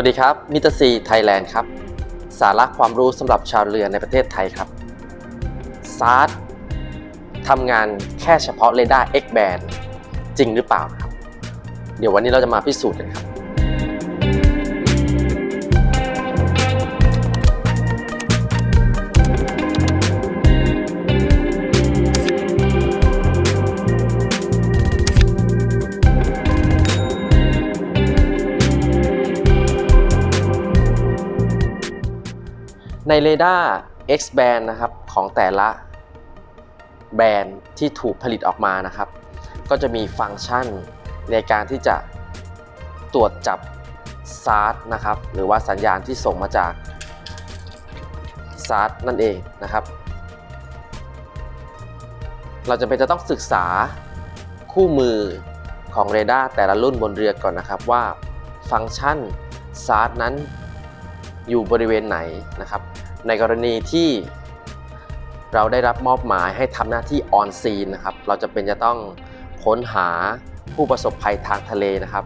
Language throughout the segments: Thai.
วัสดีครับมิตรซีไทยแลนด์ครับ สาระความรู้สำหรับชาวเรือในประเทศไทยครับซาร์ททำงานแค่เฉพาะเรดาร์ X band จริงหรือเปล่าครับ เดี๋ยววันนี้เราจะมาพิสูจน์กันครับ ในเรดาร์ X band นะครับของแต่ละแบรนด์ที่ถูกผลิตออกมานะครับ ก็จะมีฟังก์ชันในการที่จะตรวจจับซาร์นะครับหรือว่าสัญญาณที่ส่งมาจากซาร์นั่นเองนะครับ เราจะเป็นจะต้องศึกษาคู่มือของเรดาร์แต่ละรุ่นบนเรือก่อนนะครับว่าฟังก์ชันซาร์นั้น อยู่บริเวณไหนนะครับ ในกรณีที่เราได้รับมอบหมายให้ทำหน้าที่ออนซีนนะครับ เราจะเป็นจะต้องค้นหาผู้ประสบภัยทางทะเลนะครับ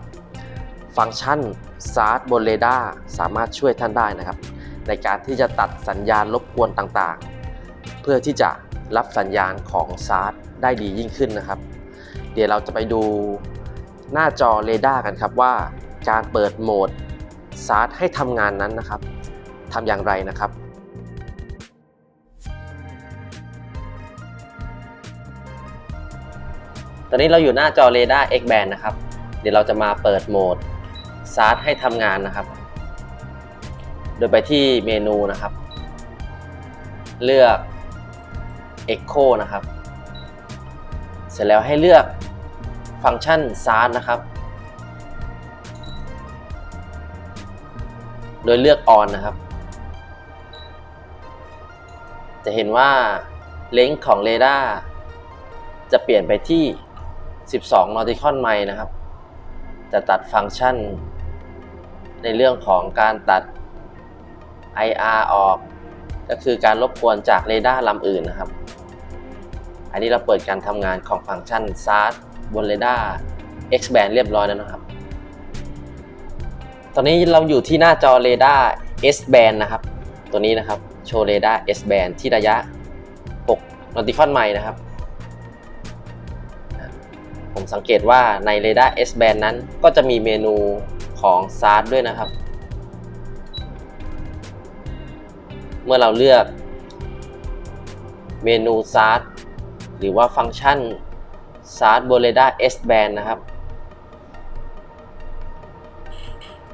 ฟังก์ชันซาร์บนเรดาร์สามารถช่วยท่านได้นะครับ ในการที่จะตัดสัญญาณรบกวนต่างๆ เพื่อที่จะรับสัญญาณของซาร์ได้ดียิ่งขึ้นนะครับ เดี๋ยวเราจะไปดูหน้าจอเรดาร์กันครับว่า การเปิดโหมด ซาร์ให้ทำงานนั้นนะครับทำอย่างไรนะครับตอนนี้เราอยู่หน้าจอเรดาร์ X band นะครับ เดี๋ยวเราจะมาเปิดโหมดซาร์ให้ทำงานนะครับ โดยไปที่เมนูนะครับ เลือก Echo นะครับ เสร็จแล้วให้เลือกฟังก์ชัน SART นะครับ โดยเลือก On นนะครับ จะเห็นว่าเลนส์ของเรดาร์จะเปลี่ยนไปที่ 12 nautical mile นะครับ จะตัดฟังก์ชัน ในเรื่องของการตัด IR ออก ก็คือการรบกวนจากเรดาร์ลำอื่นนะครับ อันนี้เราเปิดการทำงานของฟังก์ชัน SART บนเรดาร์ X band เรียบร้อยแล้วนะครับ ตอนนี้เราอยู่ที่หน้าจอเรดาร์ S band นะครับ ตัวนี้นะครับ โชว์เรดาร์ S band ที่ระยะ6 nautical mile นะครับ ผมสังเกตว่าในเรดาร์ S band นั้นก็จะมีเมนูของ SART ด้วยนะครับ เมื่อเราเลือกเมนู SART หรือว่าฟังก์ชัน SART บนเรดาร์ S band นะครับ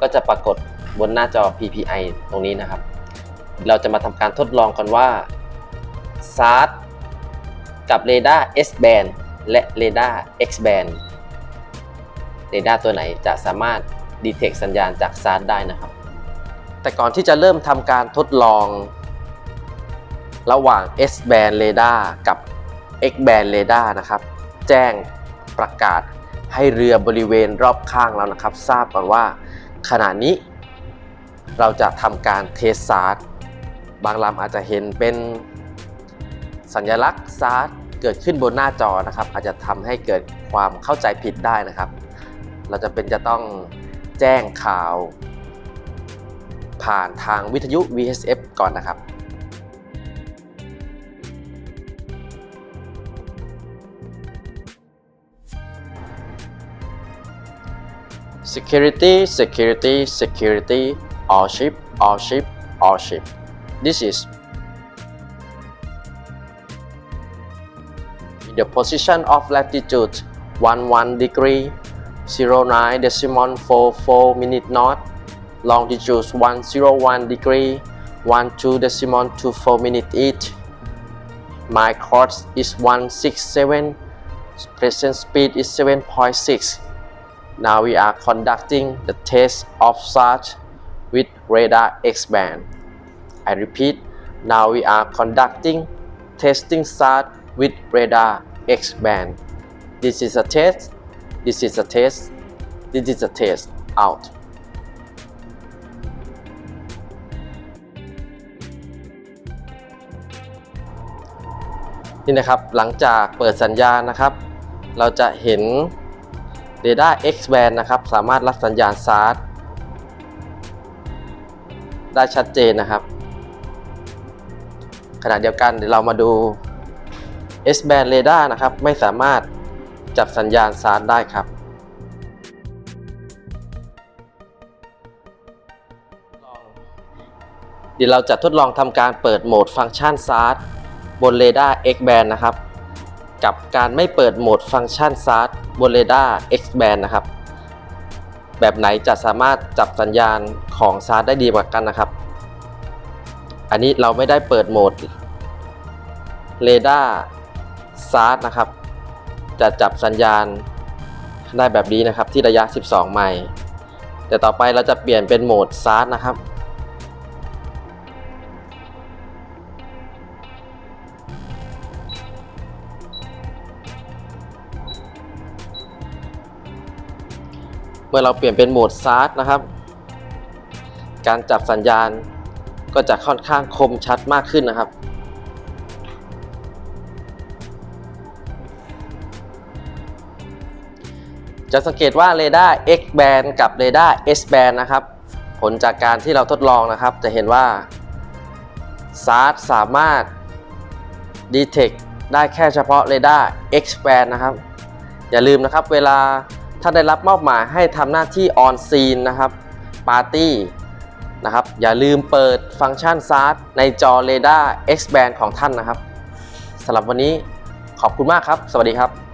ก็จะปรากฏบนหน้าจอ PPI ตรงนี้นะครับ เราจะมาทำการทดลองกันว่า SART กับเรดาร์ S band และเรดาร์ X band เรดาร์ตัวไหนจะสามารถ detect สัญญาณจาก SART ได้นะครับ แต่ก่อนที่จะเริ่มทำการทดลอง ระหว่าง S band radar กับ X band radar นะครับ แจ้งประกาศให้เรือบริเวณรอบข้างแล้วนะครับ ทราบก่อนว่า ขณะนี้ เราจะทำการเทสซาร์ดบางลำอาจจะเห็นเป็นสัญลักษณ์ซาร์ดเกิดขึ้นบนหน้าจอนะครับ อาจจะทำให้เกิดความเข้าใจผิดได้นะครับ เราจะเป็นจะต้องแจ้งข่าว ผ่านทางวิทยุ VHF ก่อนนะครับ Security, security, security, all ship, all ship, all ship. This is in the position of latitude 11 degree 09 decimal 44 minute north longitude 101 degree 12 decimal 24 minute east my course is 167 present speed is 7.6 now we are conducting the test of SART with radar X band I repeat now we are conducting testing SART with radar X band this is a test this is a test this is a test out นี่นะครับหลังจากเปิดสัญญาณนะครับ เราจะเห็น เรดาร์ X band นะครับ สามารถรับสัญญาณ SART ได้ชัดเจนนะครับ ขณะเดียวกันเดี๋ยวเรามาดู S band radar นะครับ ไม่สามารถจับสัญญาณซาร์ได้ครับเดี๋ยวเราจะทดลองทำการเปิดโหมดฟังก์ชัน SART บน Radar X band นะครับ กับการไม่เปิดโหมดฟังก์ชัน SART บน Radar X band นะครับ แบบไหนจะสามารถจับสัญญาณของ SART ได้ดีกว่ากันนะครับ อันนี้เราไม่ได้เปิดโหมด Radar SART นะครับ จะจับสัญญาณได้แบบนี้นะครับที่ระยะ 12 ไมล์แต่ต่อไปเราจะเปลี่ยนเป็นโหมด SART นะครับ เมื่อเราเปลี่ยนเป็นโหมด SART นะครับ การจับสัญญาณก็จะค่อนข้างคมชัดมากขึ้นนะครับจะสังเกตว่าเรดาร์ X band กับเรดาร์ S band นะครับ ผลจากการที่เราทดลองนะครับ จะเห็นว่า SART สามารถ detect ได้แค่เฉพาะเรดาร์ X band นะครับ อย่าลืมนะครับ เวลา ถ้าได้รับมอบหมายให้ทำหน้าที่ออนซีนนะครับปาร์ตี้นะครับอย่าลืมเปิดฟังก์ชันซาร์ t ในจอเรดาร์ X band ของท่านนะครับสำหรับวันนี้ขอบคุณมากครับ สวัสดีครับ